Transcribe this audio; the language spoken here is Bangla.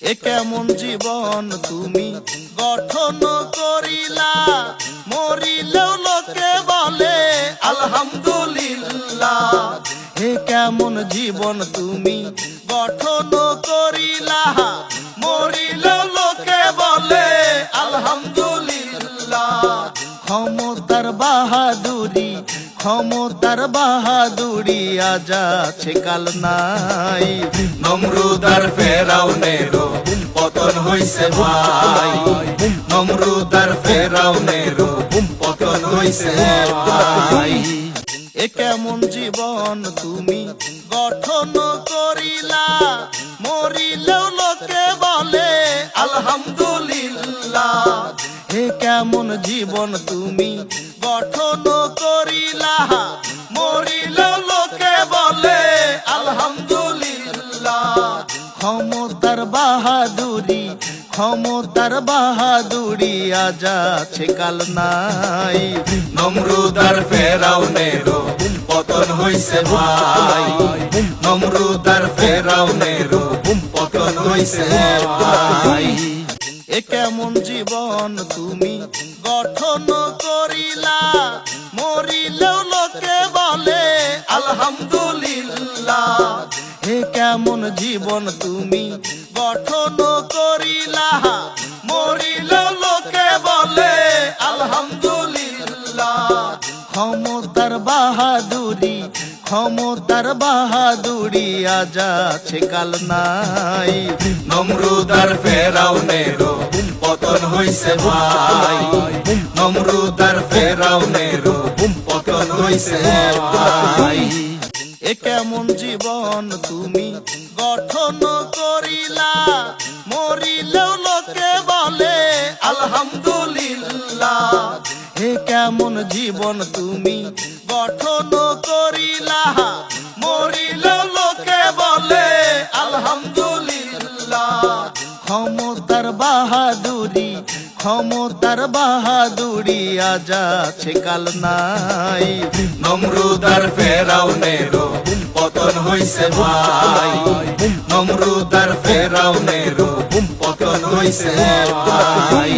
এ কেমন জীবন তুমি? গঠন করিলা, মরিলেও লোকে বলে, আলহামদুলিল্লাহ। হে কেমন জীবন তুমি? গঠন করিলা, মরিলেও লোকে বলে, আলহামদুলিল্লাহ। ক্ষমতার বাহাদুরি ক্ষমতার বাহাদুরি আজ আছে, কাল নাই। নমরুদার ফেরাউনেরও পতন হইছে ভাই। নমরুদার ফেরাউনেরও পতন হইছে ভাই। এ কেমন জীবন তুমি? গঠন করিলা, মরিলেও লোকে বলে, আলহামদুলিল্লাহ। হে কেমন জীবন তুমি? গঠন করিলা, মরিলেও লোকে বলে, আলহামদুলিল্লাহ। ক্ষমতার বাহাদুরি, ক্ষমতার বাহাদুরি আজ আছে, কাল নাই। নমরুদার ফেরাউনেরও পতন হইছে ভাই। নমরুদার ফেরাউনেরও পতন হইছে ভাই। এ কেমন জীবন তুমি গঠন করিলা? মরিলেও লোকে বলে, আলহামদুলিল্লাহ। হে কেমন জীবন তুমি গঠন করিলা মরিলেও লোকে বলে, আলহামদুলিল্লাহ। ক্ষমতার বাহাদুরি ক্ষমতার বাহাদুরি আজ আছে, কাল নাই। নমরুদার ফেরাউনেরও পতন হইছে ভাই। নমরুদার ফেরাউনেরও পতন হইছে ভাই। এ কেমন জীবন তুমি? গঠন করিলা, মরিলেও লোকে বলে, আলহামদুলিল্লাহ। এ কেমন জীবন তুমি? গঠন করিলা, মরিলেও লোকে বলে, আলহামদুলিল্লাহ। ক্ষমতার বাহাদুরি ক্ষমতার বাহাদুরি আজ আছে, কাল নাই। নমরুদার ফেরাউনেরও পতন হইছে ভাই। নমরুদার ফেরাউনেরও পতন হইছে ভাই।